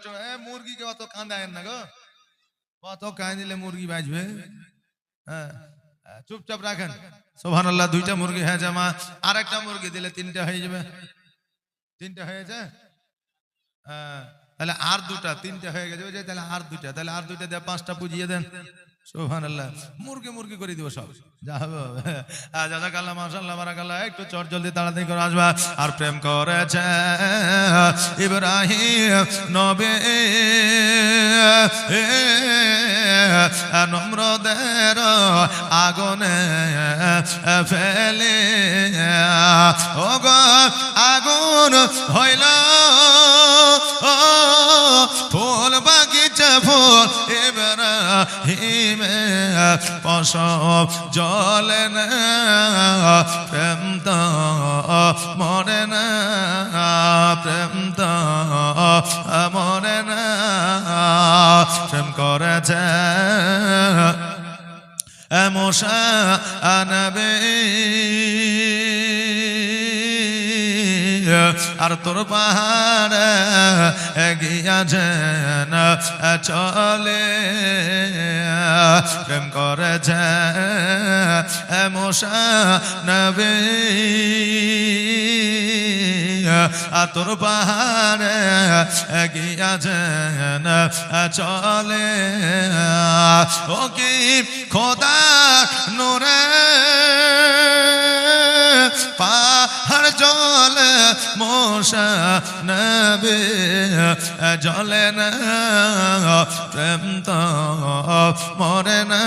চটচট হ্যাঁ মুরগিকে অত কাঁদায়েন না গো অত কাঁদিলে মুরগি বাঁচবে হ্যাঁ চুপচাপ রাখেন সোহান আল্লাহ দুইটা মুরগি হ্যাঁ জামা আর একটা মুরগি দিলে তিনটা হয়ে যাবে তিনটা হয়েছে হ্যাঁ, তাহলে আর দুটা তিনটা হয়ে গেছে তাহলে আর দুটা তাহলে আর দুটা দিয়ে পাঁচটা পুজিয়ে দেন মুরগি মুরগি করে দিব একটু চট জলদি তাড়াতাড়ি আর প্রেম করেছে ইব্রাহিম নবে। নম্রদের আগুনে ফেলে ও আগুন হইল। ফুল বাগিচা ফুল ইব্রাহিমে পশব জলে প্রেম তো মরে না, প্রেম তো মরে না, প্রেম করেছে মশা আনবে আর তোর পাহাড় গিয়াছেন চলে। প্রেম করেছে মশা নবে। আর তোর পাহাড় গিয়াছেন চলে। ও কি খোদা নোরে জল মশা নবে জলে না, প্রেম তো মরে না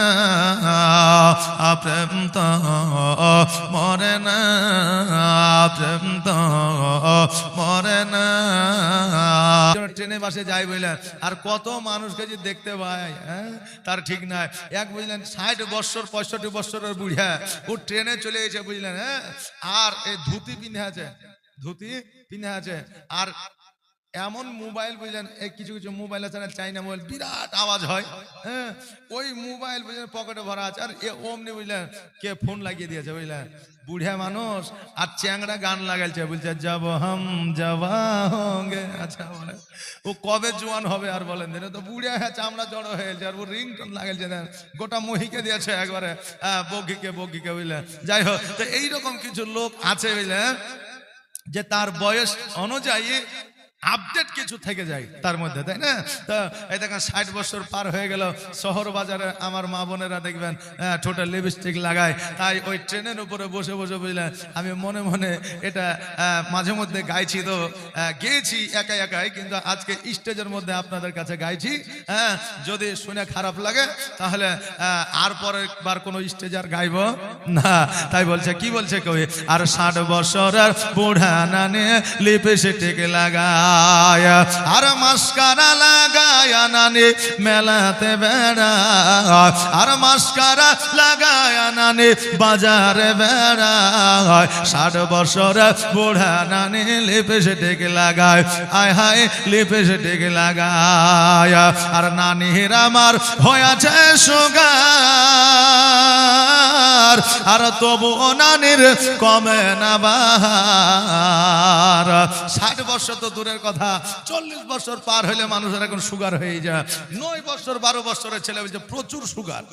প্রেম তো মরে না প্রেম তো মরে না। ট্রেনে বাসে যাই বললেন, আর কত মানুষকে যে দেখতে পাই হ্যাঁ? তার ঠিক নাই। এক বুঝলেন, ষাট বছর পঁয়ষট্টি বছরের বুড়িয়া, ও ট্রেনে চলে এসে বুঝলেন হ্যাঁ? আর এই ধুতি পিন্ধে আছে। ধুতি পিন্ধে আছে। আর এমন মোবাইল বুঝলেন, এই কিছু কিছু মোবাইল আছে না, চাইনা মোবাইল, বিরাট আওয়াজ হয় হ্যাঁ? ওই মোবাইল বুঝলেন, পকেটে ভরা আছে। আর এ অমনি বুঝলেন, কে ফোন লাগিয়ে দিয়েছে বুঝলেন? বুড়িয়া মানুষ, আর চ্যাংড়া গান লাগাইছে, বলছে, যাব হাম হোঙ্গে আচ্ছা বলে ও কবে জোয়ান হবে আর বলেন দিনে তো, বুড়িয়া হ্যাঁ চামড়া জড়ো হয়েছে আর ও রিংটোন লাগাইছে দেন গোটা মহিকে দিয়েছে একবারে হ্যাঁ বগিকে বগিকে বুঝলেন। যাই হোক, তো এইরকম কিছু লোক আছে বুঝলেন যে তার বয়স অনুযায়ী আপডেট কিছু থেকে যায় তার মধ্যে তাই না? তো এই দেখেন ষাট বছর পার হয়ে গেল শহর বাজারে আমার মা বোনেরা দেখবেন হ্যাঁ, ঠোঁটে লিপস্টিক লাগায় তাই ওই ট্রেনের উপরে বসে বসে বুঝলেন আমি মনে মনে এটা আহ, মাঝে মধ্যে গাইছি তো গেয়েছি একাই একাই কিন্তু আজকে স্টেজের মধ্যে আপনাদের কাছে গাইছি হ্যাঁ যদি শুনে খারাপ লাগে তাহলে আর পরের বার কোনো স্টেজ আর গাইব না। তাই বলছে কি বলছে কবি? আর ষাট বছরের বুড়া নানে লিপস্টিক লাগায়, আর মাস্কারা লাগায় নানি মেলাতে বেড়ায় আর মাস্কারা লাগায় নানি বাজারে বেড়ায় ষাট বছরের বুড়া নানি লিপস্টিক লাগায় আয় হায় লিপস্টিক লাগায়। আর নানির আমার হয়েছে সুগার, আর তবু নানির কমে না বাহার। ষাট বছর তো দূরের কথা, চল্লিশ বছর পার হলে মানুষের এখন সুগার হয়ে যায়। নয় বছর, বারো বছরের ছেলে বলছে, প্রচুর সুগার।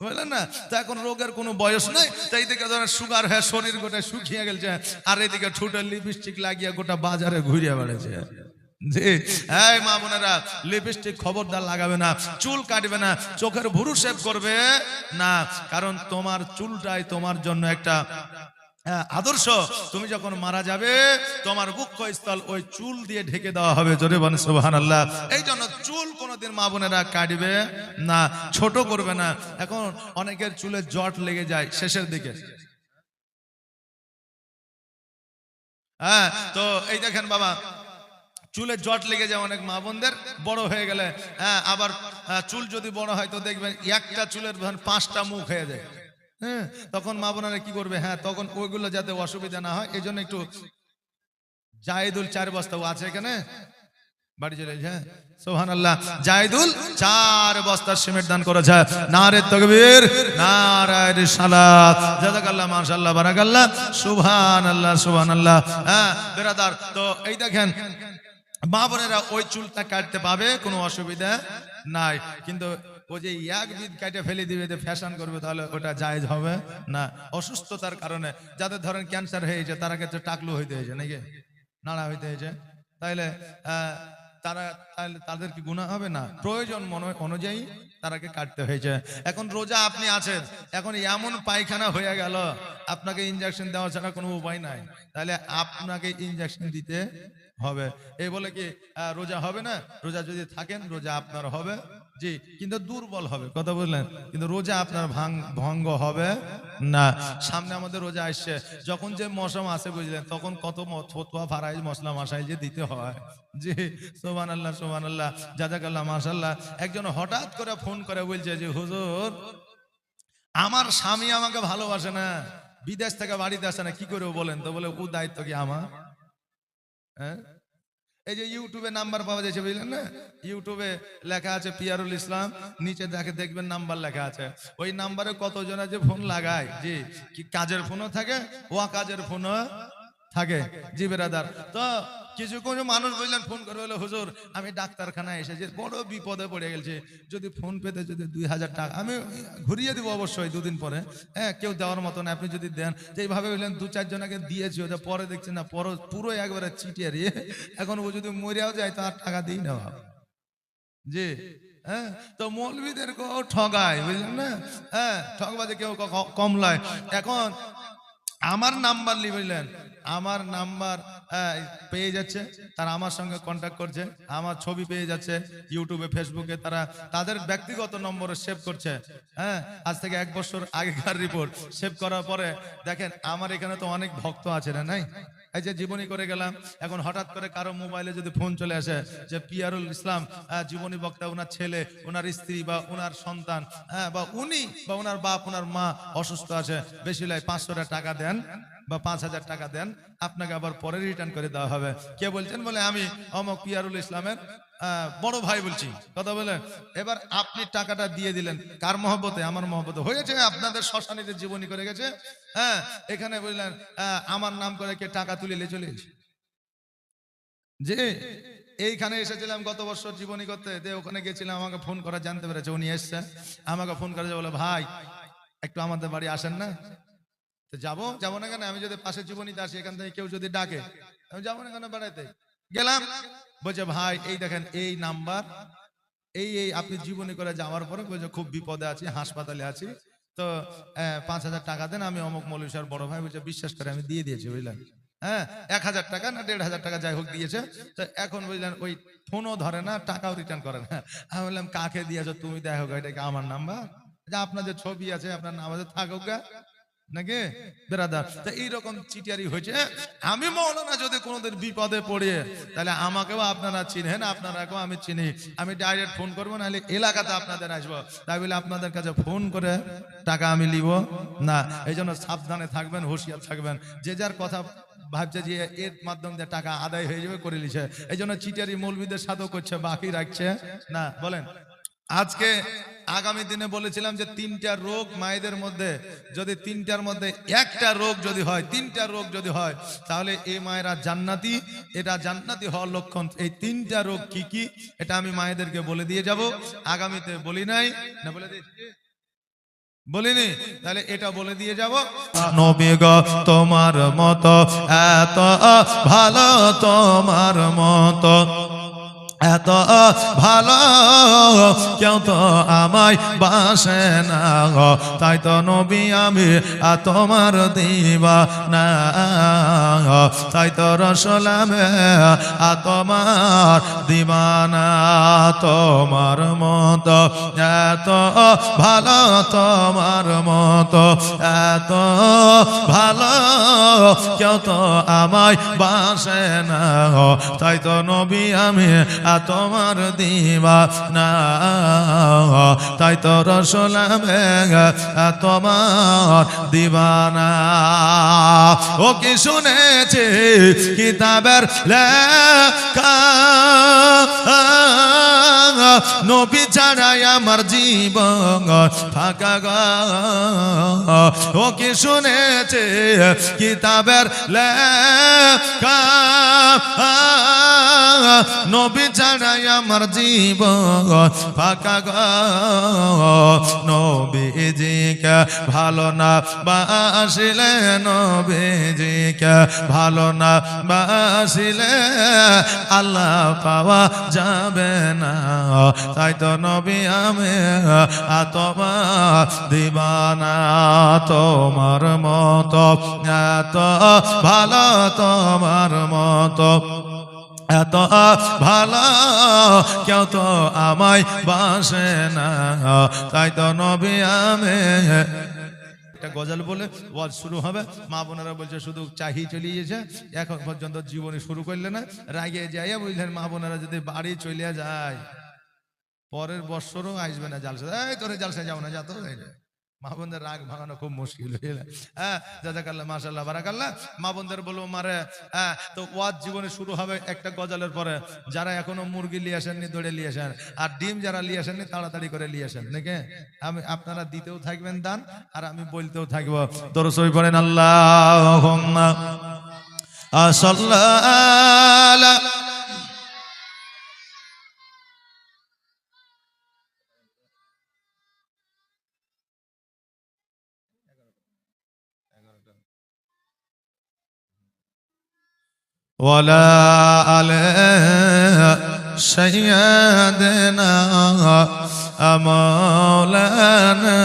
বুঝলেন না? তো এখন রোগের কোনো বয়স নেই এইদিকে ধরেন সুগার শরীর গোটা শুকিয়ে গেছে আর এদিকে ঠুটে লিপস্টিক লাগিয়ে গোটা বাজারে ঘুরিয়ে বেড়েছে মা বোনেরা লিপস্টিক লাগাবে না, চুল কাটবে না, চোখের ভুরু শেভ করবে না, কারণ তোমার চুলটাই তোমার জন্য একটা আদর্শ তুমি যখন মারা যাবে তোমার বক্ষ স্থল ওই চুল দিয়ে ঢেকে দেওয়া হবে। জোরে বনে সুবহান আল্লাহ এই জন্য চুল কোনোদিন মা বোনেরা কাটবে না ছোট করবে না। এখন অনেকের চুলে জট লেগে যায় শেষের দিকে। হ্যাঁ তো এই দেখেন বাবা চুলে জট লেগে যায় অনেক মা বোনদের বড় হয়ে গেলে হ্যাঁ আবার আহ, চুল যদি বড় হয় তো দেখবেন একটা চুলের পাঁচটা মুখ হয়ে যায়। হ্যাঁ? তখন মা বোনেরা কি করবে? হ্যাঁ তখন ওইগুলো যাতে অসুবিধা না হয় এই জন্য একটু জাহিদুল চার বস্তা আছে এখানে। বাড়ি হ্যাঁ আল্লাহ জাহিদুল চার বস্তা সিমেন্ট দান করেছে। আল্লাহ আল্লাহ হ্যাঁ বেরাদার, তো এই দেখেন, মা বোনেরা ওই চুলটা কাটতে পাবে, কোনো অসুবিধা নাই। কিন্তু ও যে এক বিদ কাটে ফেলে দিবে, যে ফ্যাশন করবে, তাহলে ওটা জায়েজ হবে না। অসুস্থতার কারণে, যাদের ধরেন ক্যান্সার হয়েছে, তারা ক্ষেত্রে টাকলু হইতে হয়েছে, নাকি? নাড়া হইতে হয়েছে। তাইলে তারা তাহলে তাদের কি গুণা হবে? না। প্রয়োজন মনে- অনুযায়ী তারাকে কাটতে হয়েছে। এখন রোজা আপনি আছেন, এখন এমন পায়খানা হয়ে গেল, আপনাকে ইনজেকশন দেওয়া ছাড়া কোনো উপায় নাই। তাহলে আপনাকে ইনজেকশন দিতে হবে। এই বলে কি রোজা হবে না? রোজা যদি থাকেন, রোজা আপনার হবে। জি, কিন্তু দুর্বল হবে, কথা বললেন কিন্তু রোজা আপনার ভাঙ ভঙ্গ হবে না। সামনে আমাদের রোজা আসছে। যখন যে মৌসুম আসে বুঝলেন? তখন কত ফতুয়া, ফারাইজ মশলা মাসাই যে দিতে হয়। জি সোমান আল্লাহ সোমান আল্লাহ জাজাকাল্লাহ মাসাল্লাহ একজন হঠাৎ করে ফোন করে বলছে যে, হুজুর, আমার স্বামী আমাকে ভালোবাসে না। বিদেশ থেকে বাড়িতে আসে না। কি করে বলেন তো? বলে, ও দায়িত্ব কি আমার? হ্যাঁ? এই যে ইউটিউবে নাম্বার পাওয়া যাচ্ছে, বুঝলেন না? ইউটিউবে লেখা আছে, পিয়ারুল ইসলাম, নিচে দেখে দেখবেন নাম্বার লেখা আছে। ওই নাম্বারে কতজন আছে? ফোন লাগায়। জি, কি কাজের ফোনও থাকে? ও কাজের ফোনও থাকে জি বেরাদার। তো কিছু কোনো মানুষ বললেন ফোন করে বলে হুজুর আমি ডাক্তারখানায় এসেছি বড় বিপদে পড়ে গেছে যদি ফোন পেতে যদি দুই হাজার টাকা আমি ঘুরিয়ে দিব অবশ্যই দুদিন পরে। হ্যাঁ কেউ দেওয়ার মতন আপনি যদি দেন। তো এইভাবে বললেন দু চারজনকে দিয়েছি ওটা পরে দেখছি না পরে পুরো একবারে চিটিয়ে রিয়ে এখন ও যদি মরিয়াও যায় তো আর টাকা দিই না। জি হ্যাঁ তো মৌলবীদেরকেও ঠগায় বুঝলেন না? হ্যাঁ ঠগবাজে কেউ কমলায়। এখন আমার নাম্বার লি বুঝলেন আমার নাম্বার পেয়ে যাচ্ছে। তারা আমার সঙ্গে কন্ট্যাক্ট করছে। আমার ছবি পেয়ে যাচ্ছে ইউটিউবে ফেসবুকে তারা তাদের ব্যক্তিগত নম্বরে সেভ করছে। হ্যাঁ আজ থেকে এক বছর আগেকার রিপোর্ট সেভ করার পরে দেখেন আমার এখানে তো অনেক ভক্ত আছে না নাই? এই যে জীবনী করে গেলাম এখন হঠাৎ করে কারও মোবাইলে যদি ফোন চলে আসে যে পিয়ারুল ইসলাম আহ, জীবনী বক্তা ওনার ছেলে ওনার স্ত্রী বা ওনার সন্তান হ্যাঁ বা উনি বা ওনার বাপ ওনার মা অসুস্থ আছে বেশি লাই পাঁচশো টাকা দেন। বা পাঁচ হাজার টাকা দেন, আপনাকে আবার পরে রিটার্ন করে দেওয়া হবে। কে বলছেন? বলে আমি, অমক পিয়ারুল ইসলামের বড় ভাই বলছি। কথা বলেন এবার আপনি টাকাটা দিয়ে দিলেন। কার মহব্বতে? আমার মহব্বতে। হয়েছে, আপনাদের শ্মশানীতে জীবনী করে গেছে। হ্যাঁ এখানে বললেন আমার নাম করে কে টাকা তুলে নিয়ে চলে যে, এইখানে এসেছিলাম গত বছর জীবনী করতে। দে, ওখানে গেছিলাম, আমাকে ফোন করা জানতে পেরেছে, উনি এসছে। আমাকে ফোন করেছে, বলে, ভাই, একটু আমাদের বাড়ি আসেন না? তো যাব? যাব না কেন? আমি যদি পাশে জীবনীতে আসি, এখান থেকে কেউ যদি ডাকে, আমি যাব না কেন বেড়াইতে? গেলাম। বলছে, ভাই, এই দেখেন, এই নাম্বার, এই এই, আপনি জীবনী করে যাওয়ার পরে বলছে, খুব বিপদে আছি, হাসপাতালে আছি। তো পাঁচ হাজার টাকা দেন, আমি অমুক মৌলিসার বড় ভাই বলছে, বিশ্বাস করে, আমি দিয়ে দিয়েছি, বুঝলেন? হ্যাঁ এক হাজার টাকা না দেড় হাজার টাকা যাই হোক দিয়েছে। তো এখন বুঝলেন, ওই ফোনও ধরে না, টাকাও রিটার্ন করে না। আমি বললাম, কাকে দিয়েছ? তুমি দেখো এটা কি আমার নাম্বার। যে আপনার যে ছবি আছে, আপনার নাম আছে, থাকুক গা। নাকি? বেরাদার। তো এইরকম চিটিয়ারি হয়েছে আমি মৌলানা যদি কোনোদিন বিপদে পড়ে, তাহলে আমাকেও আপনারা চিনেন, আপনারাকেও আমি চিনি। আমি ডাইরেক্ট ফোন করব, নাহলে এলাকাতে আপনাদের আসব। তাই বলে, আপনাদের কাছে ফোন করে টাকা আমি নিব না এই জন্য সাবধানে থাকবেন, হুঁশিয়ার থাকবেন। যে যার কথা ভাবছে যে এর মাধ্যম দিয়ে টাকা আদায় হয়ে যাবে, করে নিছে। এই জন্য চিটারি মৌলবিদের সাথেও করছে, বাকি রাখছে। না, বলেন। আজকে আগামী দিনে বলেছিলাম যে তিনটা রোগ মায়েদের মধ্যে, যদি তিনটার মধ্যে একটা রোগ যদি হয়, তিনটা রোগ যদি হয়, তাহলে এই মায়েরা জান্নাতি। এটা জান্নাতি হওয়ার লক্ষণ। এই তিনটা রোগ কি কি, এটা আমি মায়েদেরকে বলে দিয়ে যাব। আগামীতে বলি নাই। না, বলে দিয়েছি বলিনি? তাহলে এটা বলে দিয়ে যাব। নবী গো, তোমার মত, এত ভালো তোমার মতো। এত ভালো কেউ তো আমায় বাসে না তাই তো নবী, আমি তোমার দিবা না তাই তো রসলামে তোমার দিবানা। তোমার মতো, এত ভালো তোমার মতো, এত ভালো কেউ তো আমায় বাসে না তাই তো নবী, আমি তোমার দিবা না তাই তো রসলামে তোমার দিবানা। ও কি শুনেছি কিতাবের নবী ছাড়াই আমার জীবন ফাঁকা গো। ও কি শুনেছে কিতাবের লেখা? নবী ছাড়াই আমার জীবন ফাঁকা নবীজিকে ভালো না বাসিলে, নবীজিকে ভালো না বাসিলে, আল্লাহ পাওয়া যাবে না। তাই তো নবী, আমি আতমা দিবানা, তোমার মতো, এত ভালো তোমার মতো। এত ভালো, কেউ তো আমায় বাসে না। তাই তো নবী আমি। একটা গজল বলে ওয়াজ শুরু হবে। মা বোনেরা বলছে, শুধু চাহি চলে গেছে এখন পর্যন্ত জীবনে শুরু করলে না, রাগে যাইয়া বুঝলেন মা বোনেরা যদি বাড়ি চলে যায়, পরের বৎসরও আসবে না জালসা এই তোরে জালসা যাও না, যা তো। মা বোনদের রাগ ভাঙানো খুব মুশকিল, বুঝলে? হ্যাঁ জাজাকাল্লাহ মাশাল্লাহ বারাকাল্লাহ মা বোনদের বলব মারে হ্যাঁ তো ওয়াজ জীবনে শুরু হবে একটা গজালের পরে। যারা এখনও মুরগি নিয়ে আসেননি, দৌড়ে নিয়ে আসেন। আর ডিম যারা নিয়ে আসেননি, তাড়াতাড়ি করে নিয়ে আসেন, নাকি? আমি, আপনারা দিতেও থাকবেন দান, আর আমি বলতেও থাকব। তোর সই পড়েন আল্লাহ সাল্লাহ ولا على سيدنا مولانا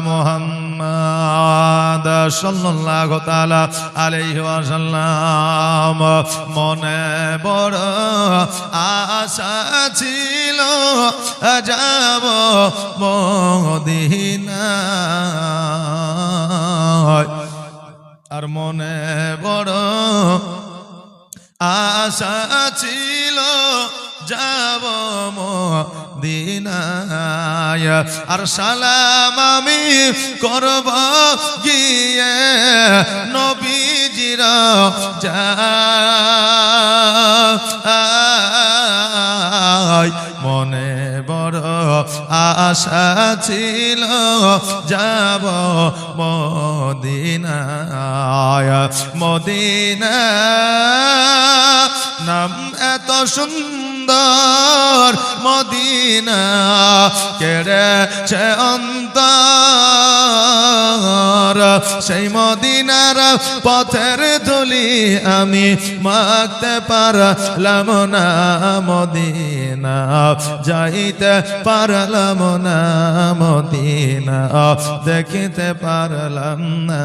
محمد صلى الله تعالى عليه وسلم মনে বড় আশা ছিল যাব মদিনায় আর মনে বড় আশা ছিল যাব দিনায় আর সালাম আমি করব গিয়ে নবীজির যাই আশা ছিল যাব মদিনায়। মদিনা নাম এত সুন্দর মদিনা কেড়েছে অন্তর। সেই মদিনার পথের ধুলি আমি মাখতে পারলাম না মদিনা, যাইতে পারলাম না মদিনা, দেখিতে পারলাম না।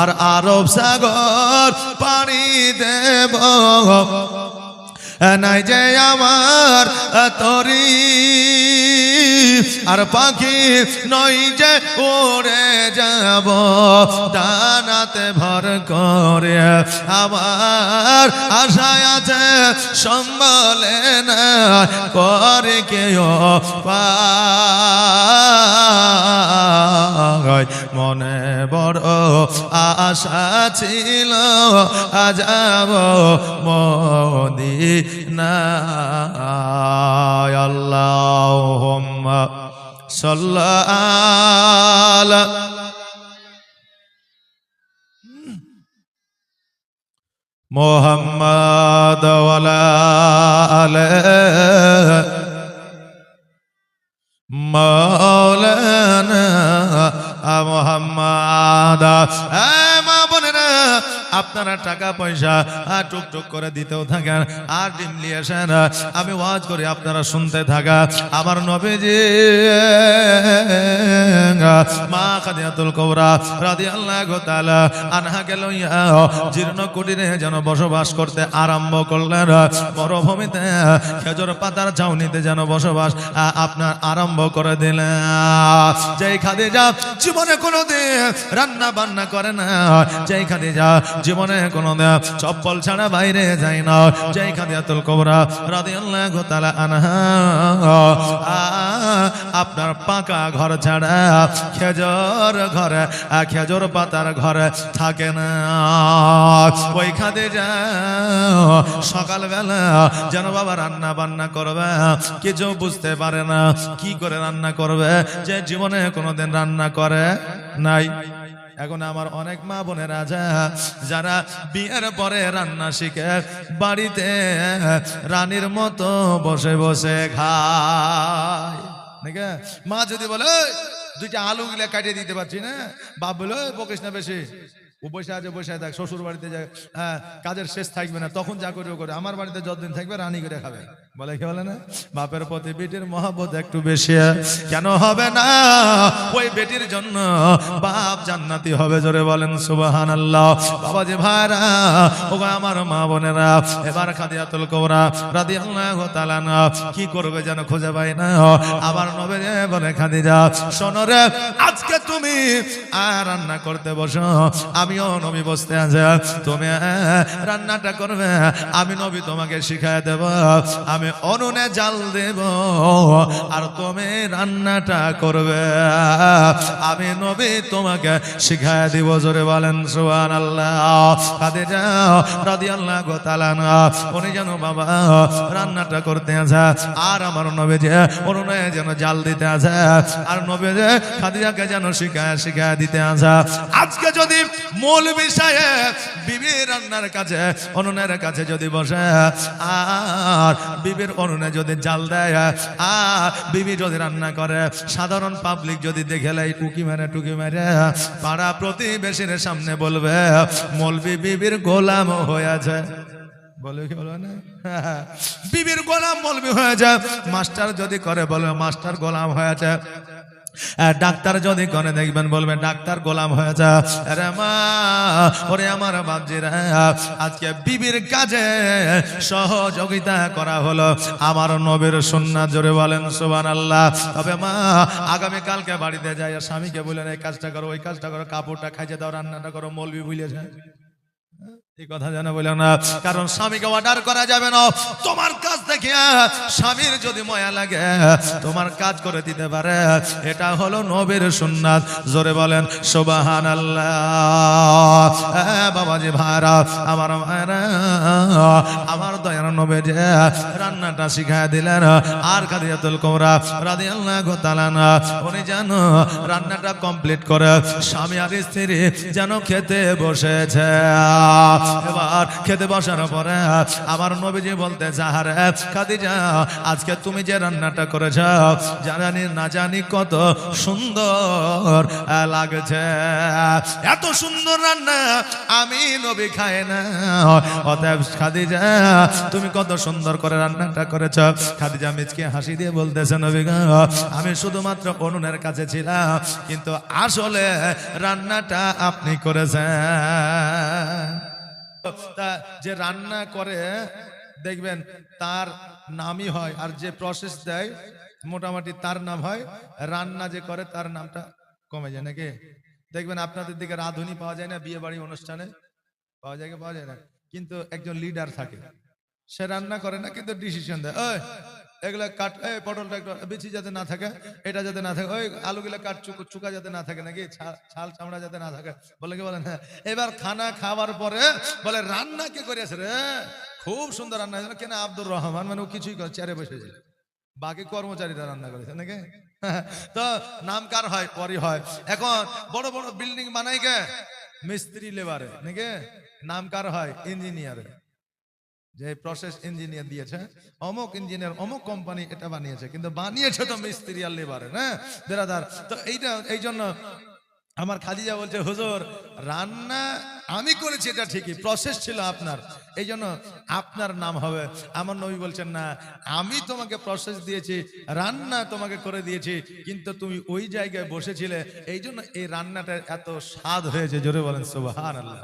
আর আরব সাগর পাড়ি দেব। নাই যে আমার তরি। আর পাখি নই যে উড়ে যাব, ডানাতে ভর করে। আমার আশায় আছে সম্বলে না করে কেউ মনে বড় আশা ছিল আজাব মদিনায় আল্লাহুম্মা সাল্লাল্লাহ মোহাম্মদ ওয়ালা আলাইহি মৌলানা মোহাম্মদ। মা বোনেরা আপনারা টাকা পয়সা আহ, টুকটুক করে দিতেও থাকেন। আর ডিম নিয়ে আসেন আমি ওয়াজ করি আপনারা শুনতে থাকা আমার নবীজি মা খাদিয়াতুল কবরা রাদিয়াল্লাহু তাআলা আনহাকে লইয়া জীর্ণ কুটিরে যেন বসবাস করতে আরম্ভ করলেন। মরুভূমিতে খেজুর পাতার ছাউনিতে যেন বসবাস আপনার আরম্ভ করে দিলেন। যেই খাদিজা জীবনে কোনোদিন রান্না বান্না করে না যেই খাদিজা জীবনে কোনো চপ্পল ছাড়া বাইরে যায় না। যাই খাদিয়াতুল কোবরা রাদিয়াল্লাহু তাআলা আনহা আপনার পাকা ঘর ছাড়া খেজর ঘরে খেজুর পাতার ঘরে থাকে না। ওই খাদে যা সকালবেলা যেন বাবা রান্না বান্না করবে, কিছু বুঝতে পারে না, কি করে রান্না করবে, যে জীবনে কোনোদিন রান্না করে নাই। এখন আমার অনেক মা বোনেরা রাজা যারা বিয়ের পরে রান্না শিখে বাড়িতে রানীর মতো বসে বসে খায়। নাকি? মা যদি বলে "এই, দুইটা আলু গুলা কাটিয়ে দিতে পারছি না। বাপ বলে বকিস না বেশি। বসে আছে, বসে দেখ শ্বশুর বাড়িতে যায় হ্যাঁ কাজের শেষ থাকবে না, তখন যা করে করে আমার বাড়িতে যতদিন থাকবে রানী করে খাবে। বলে কি বলে না? বাপের প্রতি বেটির মহাবত একটু বেশি কেন হবে না? ওই বেটির জন্য বাপ জান্নাতি হবে, জোরে বলেন সুবাহান আল্লাহ বাবা যে ভাইরা ও আমার মা বোনেরা, এবার খাদিয়াতুল কোবরা রাদিয়াল্লাহু তাআলা না কি করবে যেন খুঁজে পাই না? আবার নবে বলে, খাদিজা, শোনো রে, আজকে তুমি আর রান্না করতে বসো। আমিও নবী বসতে আছে। তুমি রান্নাটা করবে। আমি নবী তোমাকে শিখায় দেব। আমি অনুনে জাল দেব। আর তুমি রান্নাটা করবে। আমি নবী তোমাকে শিখায় দিব। জোরে বলেন সুবহান আল্লাহ খাদিজা রাদিয়াল্লাহু তাআলা না উনি যেন বাবা, রান্নাটা করতে আছে। আর আমার নবী যে অনুনে যেন জাল দিতে আছে। আর নবী যে, খাদিজাকে যেন শিখায় শিখায় দিতে আছে। আজকে যদি মূল বিষয়ে বিবি রান্নার কাছে অনুনের কাছে যদি বসে, আর বিবির অনুনে যদি জাল দেয়, আর বিবি যদি রান্না করে, সাধারণ পাবলিক যদি দেখে লাই টুকি মেরে টুকি মেরে, পাড়া প্রতিবেশীর সামনে বলবে, মলবি বিবির গোলাম হয়েছে। বলে কি বলবে না? বিবির গোলাম বলবি হয়ে যায় মাস্টার যদি করে, বলবে, মাস্টার গোলাম হয়ে আর ডাক্তার যদি করে দেখবেন বলবে, ডাক্তার, গোলাম হয়ে যা। আরে মা, ওরে আমার বাপজিরা, আজকে বিবির কাজে সহযোগিতা করা হলো। আমার নবীর সুন্নাত জোরে বলেন সুবান আল্লাহ তবে মা, আগামী কালকে বাড়িতে যাই স্বামীকে বলেন এই কাজটা করো, ওই কাজটা করো, কাপড়টা খাইছে দাও, রান্নাটা করো, মলবি ভুলে যায় কথা যেন বলে না, কারণ স্বামীকে অর্ডার করা যাবে না। তোমার কাজ দেখে, স্বামীর যদি ময়া লাগে, তোমার কাজ করে দিতে পারে। এটা হলো নবীর সুন্নাত। জোরে বলেন সুবাহান আল্লাহ বাবাজি ভাইরা, আমার ভাইরা আমার দয়ার নবী যে রান্নাটা শিখায় দিলেন আর কাদিয়াতুল কোমরা রাদিয়াল্লাহু তাআলা না উনি জানো রান্নাটা কমপ্লিট করে স্বামী আর স্ত্রী যেন খেতে বসেছে। এবার খেতে বসার পরে আমার নবীজি বলতে যাহারে খাদিজা, আজকে তুমি যে রান্নাটা করেছ, জানি না জানি কত সুন্দর লাগছে। এত সুন্দর রান্না আমি নবী খাই না। অতএব খাদিজা তুমি কত সুন্দর করে রান্নাটা করেছ। খাদিজা মিচকে হাসি দিয়ে বলতেছে নবী গো, আমি শুধুমাত্র অনুনের কাছে ছিলাম কিন্তু আসলে রান্নাটা আপনি করেছেন। যে রান্না করে দেখবেন তার নামই হয় আর যে প্রসেস দেয় মোটামুটি তার নাম হয় রান্না যে করে তার নামটা কমে যায় নাকি? দেখবেন আপনাদের দিকে রাঁধুনি পাওয়া যায় না বিয়ে বাড়ি অনুষ্ঠানে? পাওয়া যায় পাওয়া যায় না? কিন্তু একজন লিডার থাকে। সে রান্না করে না, কিন্তু ডিসিশন দেয়। ওই এগুলা কাট এই পটলটা একটু বিচি যাতে না থাকে, এটা যাতে না থাকে, ওই আলুগুলা কাট চুক, চুকা যাতে না থাকে নাকি ছাল চামড়া যাতে না থাকে, বলে কি বলে হ্যাঁ এবার খানা খাওয়ার পরে বলে, রান্না কে করেছে রে? খুব সুন্দর রান্না হয়েছিল কেন আব্দুর রহমান? মানে ও কিছুই করে, চেয়ারে বসেছিল বাকি কর্মচারীরা রান্না করেছে নাকি? তো নাম কার হয়? পরই হয়। এখন বড় বড় বিল্ডিং বানাই গে মিস্ত্রি লেবারে, নাকি? নাম কার হয়? ইঞ্জিনিয়ারে। যে প্রসেস ইঞ্জিনিয়ার দিয়েছে, অমুক ইঞ্জিনিয়ার অমুক কোম্পানি এটা বানিয়েছে, কিন্তু বানিয়েছে তো মিস্ত্রি আর লেবারে হ্যাঁ? বেরাদার, তো এইটা এই জন্য আমার খাদিজা বলছে, হুজুর, রান্না আমি করেছি, এটা ঠিকই প্রসেস ছিল আপনার এই জন্য আপনার নাম হবে। আমার নবী বলছেন, না, আমি তোমাকে প্রসেস দিয়েছি, রান্না তোমাকে করে দিয়েছি, কিন্তু তুমি ওই জায়গায় বসেছিলে এই জন্য এই রান্নাটা এত স্বাদ হয়েছে, জোরে বলেন সুবহান আল্লাহ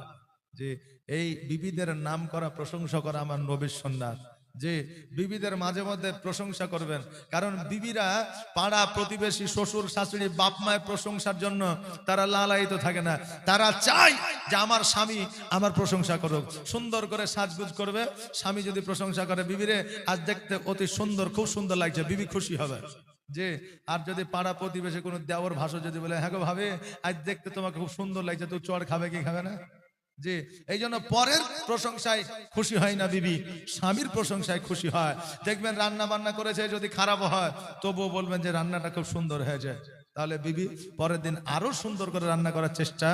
যে এই বিবিদের নাম করা প্রশংসা করা আমার নবীর সন্ন্যাস। যে বিবিদের মাঝে মধ্যে প্রশংসা করবেন। কারণ বিবিরা পাড়া প্রতিবেশী, শ্বশুর, শাশুড়ি, বাপ মায়ের প্রশংসার জন্য তারা লালায়িত থাকে না। তারা চায় যে আমার স্বামী আমার প্রশংসা করুক। সুন্দর করে সাজগুজ করবে। স্বামী যদি প্রশংসা করে, বিবিরে আজ দেখতে অতি সুন্দর, খুব সুন্দর লাগছে, বিবি খুশি হবে। যে আর যদি পাড়া প্রতিবেশী কোনো দেওয়ার ভাষা যদি বলে হ্যাঁ গো ভাবে, আজ দেখতে তোমাকে খুব সুন্দর লাগছে, তুই চড় খাবে কি খাবে না? যে এই জন্য পরের প্রশংসায় খুশি হয় না বিবি, স্বামীর প্রশংসায় খুশি হয়। দেখবেন রান্না বান্না করেছে, যদি খারাপ হয়, তবুও বলবেন যে রান্নাটা খুব সুন্দর হয়েছে। তাহলে বিবি পরের দিন আরও সুন্দর করে রান্না করার চেষ্টা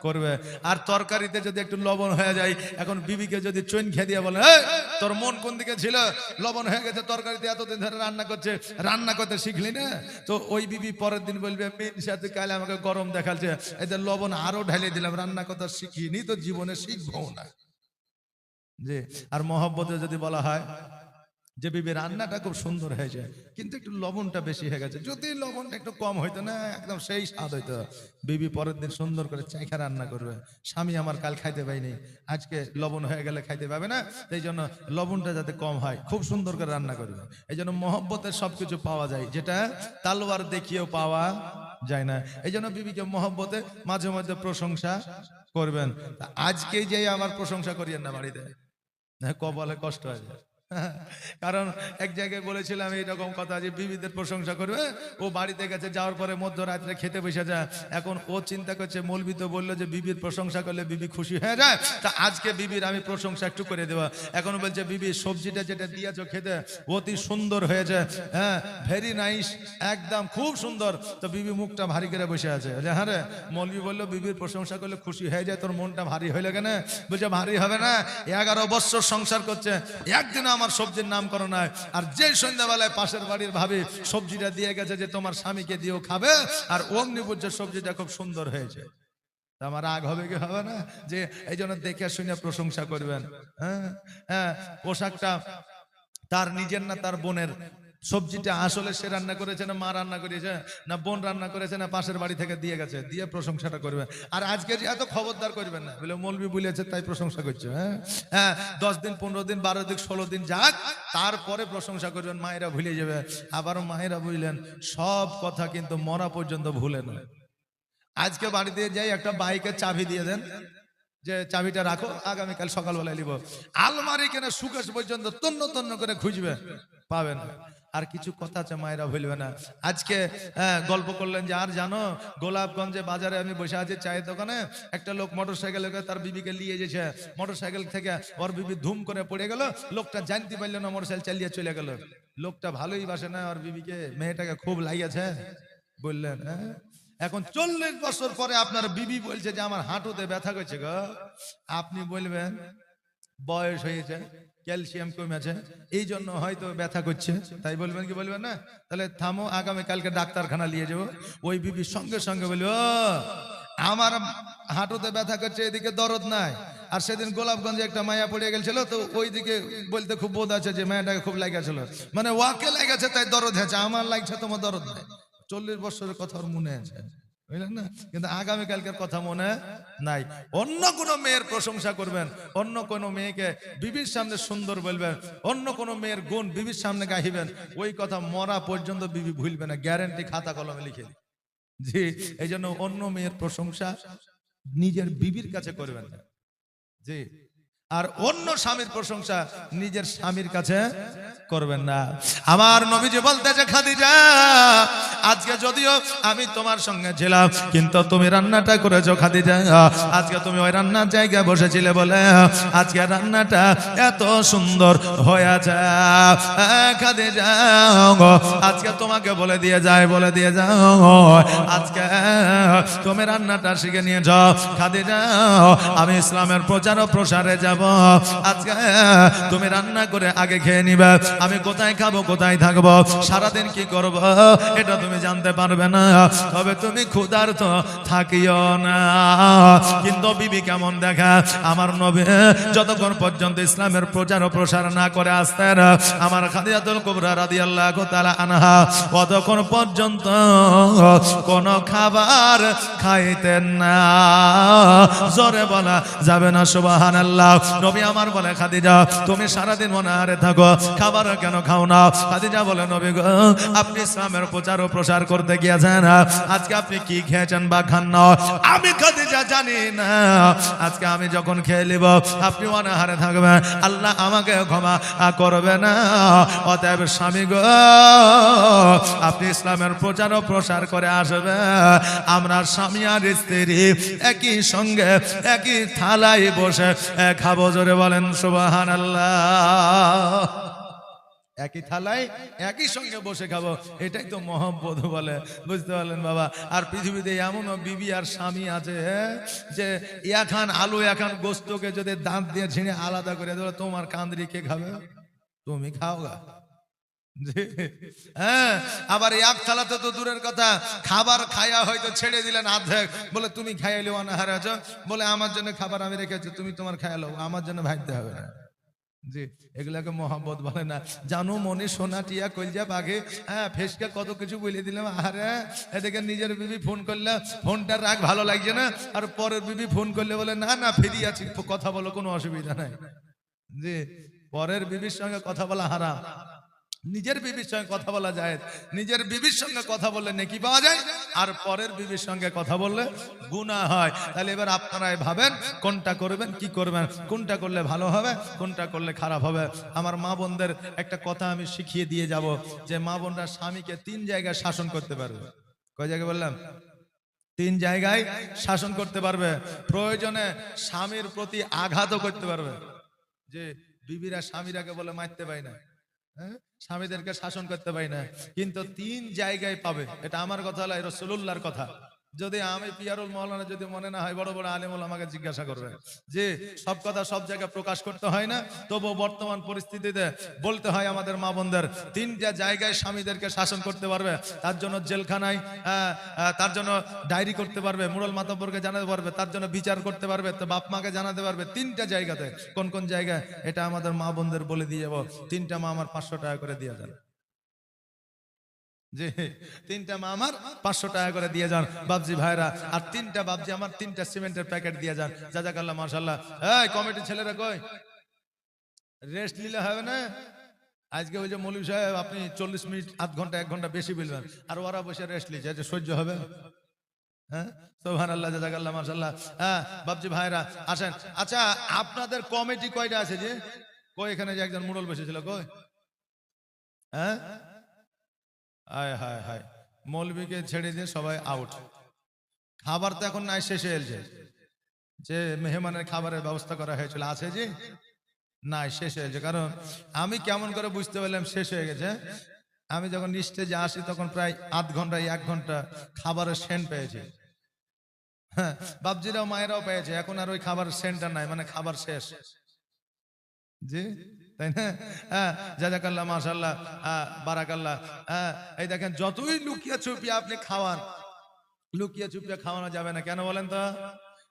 করবে। আর তরকারিতে যদি একটু লবণ হয়ে যায় এখন বিবিকে যদি চৈন খেয়ে দিয়ে বলে "এই, তোর মন কোন দিকে ছিল? লবণ হয়ে গেছে তরকারিতে এতদিন ধরে রান্না করছে রান্না করতে শিখলি না? তো ওই বিবি পরের দিন বলবে মেন সাথে কালে আমাকে গরম দেখাচ্ছে এদের লবণ আরও ঢালিয়ে দিলাম রান্না করতে শিখিনি তো জীবনে শিখব না। যে আর মহব্বতে যদি বলা হয় যে বিবি রান্নাটা খুব সুন্দর হয়েছে কিন্তু একটু লবণটা বেশি হয়ে গেছে। যদি লবণটা একটু কম হইতো না একদম সেই স্বাদ হইতো। বিবি পরের দিন সুন্দর করে চাইখা রান্না করবে। স্বামী আমার কাল খাইতে পাইনি আজকে লবণ হয়ে গেলে খাইতে পাবে না এই জন্য লবণটা যাতে কম হয় খুব সুন্দর করে রান্না করবে। এই জন্য মহব্বতের সবকিছু পাওয়া যায় যেটা তালোয়ার দেখিয়েও পাওয়া যায় না। এই জন্য বিবিকে মহব্বতে মাঝে মাঝে প্রশংসা করবেন। তা আজকে যে আমার প্রশংসা করিয়েন না বাড়িতে। হ্যাঁ, কপালে কষ্ট হয়ে যায় কারণ এক জায়গায় বলেছিলাম এইরকম কথা যে বিবিদের প্রশংসা করবে। ও বাড়িতে গেছে, যাওয়ার পরে মধ্যরাত্রে খেতে বসে যায়। এখন ও চিন্তা করছে মৌলবি তো বলল যে বিবির প্রশংসা করলে বিবি খুশি হয়ে যায়। তা আজকে বিবির আমি প্রশংসা একটু করে দেওয়া এখন বলছে, বিবি, সবজিটা যেটা দিয়েছ খেতে, অতি সুন্দর হয়েছে। হ্যাঁ ভেরি নাইস একদম খুব সুন্দর। তো বিবি মুখটা ভারী করে বসে আছে। হ্যাঁ রে। মৌলবি বলল, বিবির প্রশংসা করলে খুশি হয়ে যায়, তোর মনটা ভারী হইলে কেন? বলছে, ভারী হবে না, এগারো বছর সংসার করছে একদিন আমার সবজির নামকরণ করো না আর যে সন্ধ্যাবেলায় পাশের বাড়ির ভাবে সবজিটা দিয়ে গেছে যে তোমার স্বামীকে দিয়েও খাবে, আর অগ্নিপূজ্যের সবজিটা খুব সুন্দর হয়েছে। আমার রাগ হবে কি হবে না? যে এই জন্য দেখে শুনে প্রশংসা করবেন। হ্যাঁ হ্যাঁ পোশাকটা তার নিজের না তার বোনের? সবজিটা আসলে সে রান্না করেছে না মা রান্না করেছে না বোন রান্না করেছে না পাশের বাড়ি থেকে দিয়ে গেছে দিয়ে প্রশংসাটা করবে। আর আজকে যে এত খবরদার করবেন না বলে মৌলবি বলেছে তাই প্রশংসা করছে হ্যাঁ? হ্যাঁ দশ দিন পনেরো দিন বারো দিন ষোলো দিন যাক তারপরে প্রশংসা করবেন মায়েরা ভুলে যাবে। আবারও মায়েরা বুঝলেন সব কথা কিন্তু মরা পর্যন্ত ভুলে নয়। আজকে বাড়িতে যাই একটা বাইকের চাবি দিয়ে দেন যে চাবিটা রাখো আগামীকাল সকালবেলায় নিব। আলমারি কেনে সুকেশ পর্যন্ত তন্ন তন্ন করে খুঁজবে পাবেন আর কিছু কথা আছে মায়েরা ভুলবে না। আজকে হ্যাঁ, গল্প করলেন যে আর জানো গোলাপগঞ্জে বাজারে আমি বসে আছি চায়ের দোকানে একটা লোক মোটর সাইকেলে তার বিবিকে নিয়ে যেছে মোটর সাইকেল থেকে ওর বিবি ধুম করে পড়ে গেল লোকটা জানতে পারল না মোটর সাইকেল চালিয়ে চলে গেল। লোকটা ভালোই বাসে না ওর বিবিকে মেয়েটাকে খুব লাগিয়েছে বললেন হ্যাঁ এখন চল্লিশ বছর পরে আপনার বিবি বলছে যে আমার হাঁটুতে ব্যথা করছে গো। আপনি বলবেন বয়স হয়েছে। ক্যালসিয়াম কমেছে এই জন্য হয়তো ব্যথা করছে। তাই বলবেন কি বলবেন না? তাহলে থামো, আগামী কালকে ডাক্তারখানা নিয়ে যাব। ওই বিবি সঙ্গে সঙ্গে বলবে, ও, আমার হাঁটুতে ব্যথা করছে, এদিকে দরদ নাই। আর সেদিন গোলাপগঞ্জে একটা মায়া পড়ে গেছিল তো ওইদিকে বলতে খুব বোধ আছে যে মায়াটাকে খুব লাগেছিল মানে ওয়াকে লেগেছে তাই দরদ হয়েছে। আমার লাগছে তোমার দরদ নাই। চল্লিশ বছরের কথা ওর মনে আছে। বুঝলেন না? কিন্তু আগামীকালকের কথা মনে নাই। অন্য কোন মেয়ের প্রশংসা করবেন, অন্য কোন মেয়েকে বিবির সামনে সুন্দর বলবেন, অন্য কোন মেয়ের গুণ বিবির সামনে গাহিবেন, ওই কথা মরা পর্যন্ত বিবি ভুলবে না গ্যারেন্টি খাতা কলমে লিখে জি এই জন্য অন্য মেয়ের প্রশংসা নিজের বিবির কাছে করবেন জি। আর অন্য স্বামীর প্রশংসা নিজের স্বামীর কাছে করবেন না। আমার নবীজি বলতেছে, খাদিজা, আজকে যদিও আমি তোমার সঙ্গে ছিলাম, কিন্তু তুমি রান্নাটা করেছ খাদিজা। আজকে তুমি ওই রান্নার জায়গায় বসেছিলে বলে আজকে রান্নাটা এত সুন্দর হয়েছে। খাদিজা আজকে তোমাকে বলে দিয়ে যায় বলে দিয়ে যাও আজকে তুমি রান্নাটা শিখে নিয়ে যাও খাদিজা, আমি ইসলামের প্রচার ও প্রসারে যাব। আজকে তুমি রান্না করে আগে খেয়ে নিবে। আমি কোথায় খাব, কোথায় থাকব, সারাদিন কি করব, এটা তুমি জানতে পারবে না। তবে তুমি ক্ষুধার্ত, থাকিও না। কিন্তু বিবি কেমন দেখা? আমার নবী যতক্ষণ পর্যন্ত ইসলামের প্রচার ও প্রসার না করে আসতেন, আমার খাদিজাতুল কুবরা রাদিয়াল্লাহু তাআলা আনহা ততক্ষণ পর্যন্ত কোন খাবার খাইতেন না। জোরে বলা যাবে না, সুবহানাল্লাহ। নবী আমার বলে, খাদিজা, তুমি সারাদিন মনাহারে থাকো, খাবার কেন খাও না? খাদিজা বলে, নবী গো, আপনি ইসলামের প্রচার ও প্রসার করতে গিয়েছেন, আজকে আপনি কি খেয়েছেন বা খান না? আমি খাদিজা জানি না। আজকে আমি যখন খেয়ে নিব, আপনি অনাহারে থাকবেন, আল্লাহ আমাকে ক্ষমা করবে না। অতএব স্বামী গো, আপনি ইসলামের প্রচার ও প্রসার করে আসবে। আমরা স্বামী আর স্ত্রী একই সঙ্গে, একই থালায় বসে খাব জোরে বলেন সুবাহান আল্লাহ একই থালায়, একই সঙ্গে বসে খাব, এটাই তো মহব্বত বলে। বুঝতে পারলেন বাবা? আর পৃথিবীতে এমনও বিবি আর স্বামী আছে, যে এখান আলু এখান গোস্তকে যদি দাঁত দিয়ে ছিঁড়ে আলাদা করে দেবো, তোমার কান্দরি কে খাবে? তুমি খাও গা। হ্যাঁ আবার এক থালাতে তো দূরের কথা। খাবার খায়া হয়তো ছেড়ে দিলেন অর্ধেক বলে, তুমি খাইলে অনাহারে আছো? বলে, আমার জন্য খাবার আমি রেখেছি, তুমি তোমার খায়ালো আমার জন্য ভাবতে হবে না। জি, এগুলাকে মোহাম্মত বলে না। জানো, মনে সোনা টিয়া কলজা বাঘে হ্যাঁ ফেসকে কত কিছু বলে দিলাম আরে এদিকে নিজের বিবি ফোন করলে, ফোনটা রাগ ভালো লাগছে না, আর পরের বিবি ফোন করলে বলে, না না, ফিরি আছি, কথা বলো, কোনো অসুবিধা নাই। জি, পরের বিবির সঙ্গে কথা বলা হারাম। নিজের বিবির সঙ্গে কথা বলা যায়। নিজের বিবির সঙ্গে কথা বললে নেকি পাওয়া যায়, আর পরের বিবির সঙ্গে কথা বললে গুনাহ হয়। তাহলে এবার আপনারাই ভাবেন, কোনটা করবেন, কি করবেন, কোনটা করলে ভালো হবে, কোনটা করলে খারাপ হবে। আমার মা বোনদের একটা কথা আমি শিখিয়ে দিয়ে যাব, যে মা বোনরা স্বামীকে তিন জায়গায় শাসন করতে পারবে। কয় জায়গায় বললাম? তিন জায়গায় শাসন করতে পারবে। প্রয়োজনে স্বামীর প্রতি আঘাতও করতে পারবে। যে বিবিরা স্বামীরাকে বলে, মারতে পাই না। হ্যাঁ? স্বামীদেরকে শাসন করতে পারি না। কিন্তু তিন জায়গায় পাবে। এটা আমার কথা নয় রসুল্লাহর কথা। যদি আমি পিয়ারুল মহলানা যদি মনে না হয়, বড় বড় আলিমুল আমাকে জিজ্ঞাসা করবে। যে সব কথা সব জায়গায় প্রকাশ করতে হয় না। তবু বর্তমান পরিস্থিতিতে বলতে হয় আমাদের মা বোনদের, তিনটা জায়গায় স্বামীদেরকে শাসন করতে পারবে, তার জন্য জেলখানায় তার জন্য ডায়েরি করতে পারবে মুরল মাতব্বরকে জানাতে পারবে, তার জন্য বিচার করতে পারবে, তো বাপ মাকে জানাতে পারবে। তিনটা জায়গাতে কোন কোন জায়গায়, এটা আমাদের মা বোনদের বলে দিয়ে যাব। তিনটা মা আমার পাঁচশো টাকা করে দিয়ে যান। জি, তিনটা মা আমার পাঁচশো টাকা করে দিয়ে যান। বাবজি ভাইরা, আর তিনটা বাবজি আমার তিনটা সিমেন্টের প্যাকেট দিয়ে যান। যা যা জাজাকাল্লাহ মার্শাল্লাহ এই কমিটি ছেলেরা কই? রেস্ট নিলে হবে না? আজকে ওই যে মৌলী সাহেব, আপনি চল্লিশ মিনিট, আধ ঘণ্টা, এক ঘণ্টা বেশি বলবেন। আর ওরা বসে রেস্ট নিচ্ছে যে সহ্য হবে? হ্যাঁ? সোহান আল্লাহ মার্শাল্লাহ হ্যাঁ বাবজি ভাইরা, আসেন। আচ্ছা আপনাদের কমিটি কয়টা আছে যে কই এখানে যে একজন মুরল বসেছিল, কই? হ্যাঁ? হায় হায় হায়। মৌলবীকে ছেড়ে দিয়ে সবাই আউট খাবার তো এখন নাই, শেষে এলছে যে মেহমানের খাবারের ব্যবস্থা করা হয়েছিল, আছে যে? নাই, শেষ হয়েছে কারণ আমি কেমন করে বুঝতে পারলাম, শেষ হয়ে গেছে। আমি যখন স্টেজে আসি, তখন প্রায় আধ ঘণ্টা, এক ঘণ্টা খাবারের সেন্ট পেয়েছি। হ্যাঁ বাবজিরাও মায়েরাও পেয়েছে। এখন আর ওই খাবার সেন্টার নাই মানে খাবার শেষ। জি? তাই না? হ্যাঁ জাজাকাল্লাহ মাশাল্লাহ হ্যাঁ বারাকাল্লাহ হ্যাঁ এই দেখেন, যতই লুকিয়ে চুপিয়ে আপনি খাওয়ান, লুকিয়ে চুপিয়ে খাওয়ানো যাবে না। কেন বলেন তো?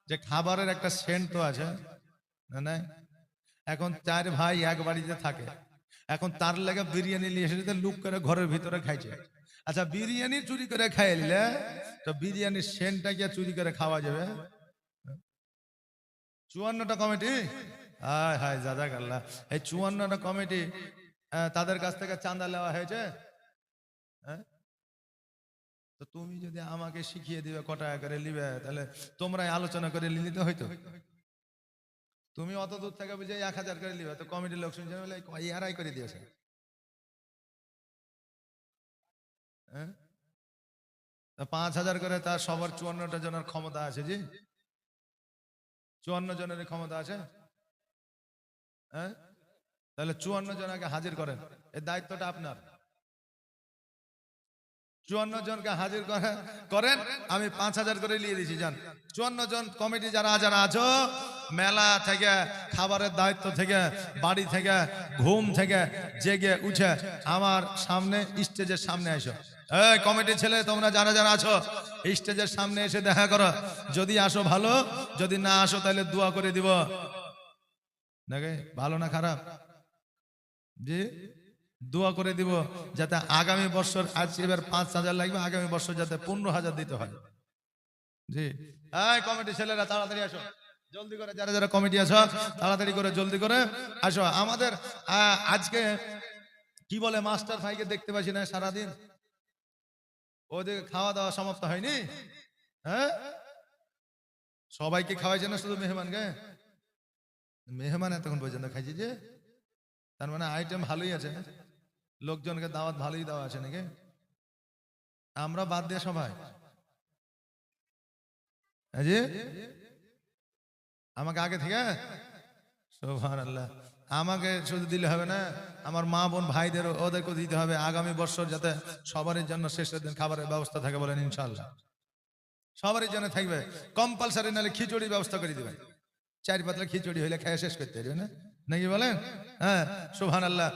যে খাবারের একটা সেন্ট তো আছে, না এখন চার ভাই এক বাড়িতে থাকে, এখন তার লেগে বিরিয়ানি নিয়ে এসে লুক করে ঘরের ভিতরে খাইছে। আচ্ছা বিরিয়ানি চুরি করে খাইলে তো বিরিয়ানির সেন্টটা গিয়ে চুরি করে খাওয়া যাবে? চুয়ান্নটা কমিটি? হায় হায় জাজাক আল্লাহ এই চুয়ান্নটা কমিটি তাদের কাছ থেকে চাঁদা নেওয়া হয়েছে? হ্যাঁ? তো তুমি যদি আমাকে শিখিয়ে দিবে ক টাকা করে নিবে, তাহলে তোমরাই আলোচনা করে নিতে হইতো। তুমি অত দূর থেকে বুঝে এক হাজার করে নিবে, তো কমিটির লোক শুনছে, বলে ইয়ারাই করে দিয়েছে। হ্যাঁ? পাঁচ হাজার করে তার সবার চুয়ান্নটা জনের ক্ষমতা আছে জি? চুয়ান্ন জনের ক্ষমতা আছে? হ্যাঁ? তাহলে চুয়ান্ন জনকে হাজির করেন। এই দায়িত্বটা আপনার। চুয়ান্ন জনকে হাজির করে- করেন, আমি পাঁচ হাজার করে নিয়ে দিয়েছি যান। চুয়ান্ন জন কমিটি যারা যারা আছো, মেলা থেকে, খাবারের দায়িত্ব থেকে, বাড়ি থেকে, ঘুম থেকে জেগে উঠে আমার সামনে, স্টেজের সামনে এসো। এই কমিটি ছেলে, তোমরা যারা যারা আছো, স্টেজের সামনে এসে দেখা করো। যদি আসো ভালো, যদি না আসো, তাহলে দোয়া করে দিব। দেখে ভালো না খারাপ? জি? দোয়া করে দিব যাতে আগামী বছর আজ এবার পাঁচ হাজার লাগবে, আগামী বছর যাতে পনেরো হাজার দিতে হয়। জি? এই কমিটি ছেলেরা, তাড়াতাড়ি আসো। জলদি করে, যারা যারা কমিটি আছো, তাড়াতাড়ি করে, জলদি করে আসো। আমাদের আজকে কি বলে মাস্টার ভাইকে দেখতে পাচ্ছি না সারাদিন? ওদের খাওয়া দাওয়া সমাপ্ত হয়নি? হ্যাঁ? সবাইকে খাওয়াইছে না শুধু মেহমানকে? মেহমান এতক্ষণ পর্যন্ত খাইছে যে? তার মানে আইটেম ভালোই আছে লোকজনকে দাওয়াত ভালোই দেওয়া আছে নাকি? আমরা বাদ দিয়ে সবাই। আমাকে আগে থেকে? আল্লাহ আমাকে শুধু দিলে হবে না? আমার মা বোন ভাইদের ওদেরকে দিতে হবে আগামী বছর যাতে সবারই জন্য শেষের দিন খাবারের ব্যবস্থা থাকে বলেন ইনশাল্লাহ সবারই জন্য থাকবে। কম্পালসারি নাহলে খিচুড়ির ব্যবস্থা করে দিবেন। চারি পাতলা খিচুড়ি হইলে খেয়ে শেষ করতে পারবে না? নাকি বলেন? হ্যাঁ সুহান আল্লাহ